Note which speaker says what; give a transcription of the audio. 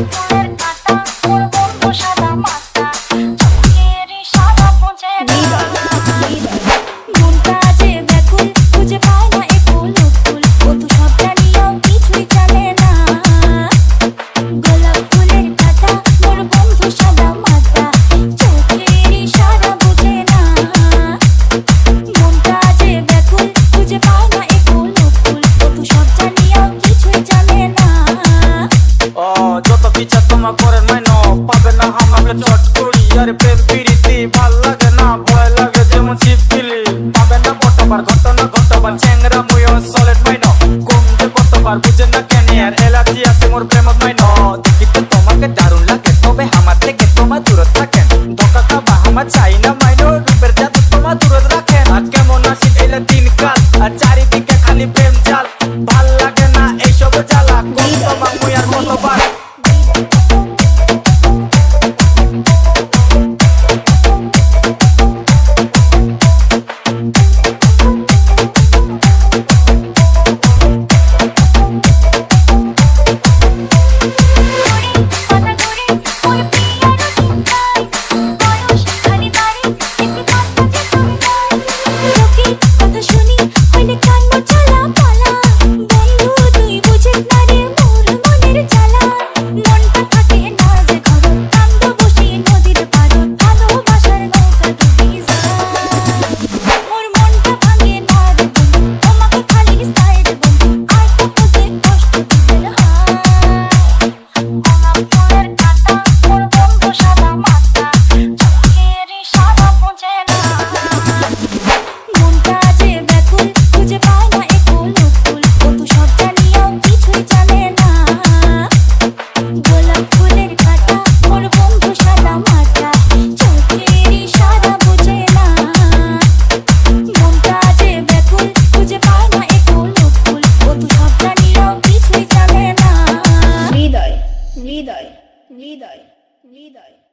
Speaker 1: Música পিছা তোমার করে মাইনো পাবে না আমাকে চট করি। আরে প্রেম প্রীতি, ভালো লাগে না, ভয় লাগে যেমন চিপকিলি পাবে না কতবার ঘটনা ঘটবার চ্যাংরা মুয়ো সলিড মাইনো। কম যে কতবার বুঝে না কেন আর এলার্জি আছে মোর প্রেমত মাইনো। দেখিতে তোমাকে দারুণ লাগে, তবে আমার থেকে তোমার দূরে থাকেন ধোকা খাবা আমার চাই না মাইনো, রূপের জাদু তোমার দূরে রাখেন। আর কেমন আসি এলে দিন কাল, আর চারিদিকে খালি প্রেম জাল। ভালো লাগে না এইসব জ্বালা কোন তোমার মুই আর কতবার
Speaker 2: Vidaj, vidaj, vidaj.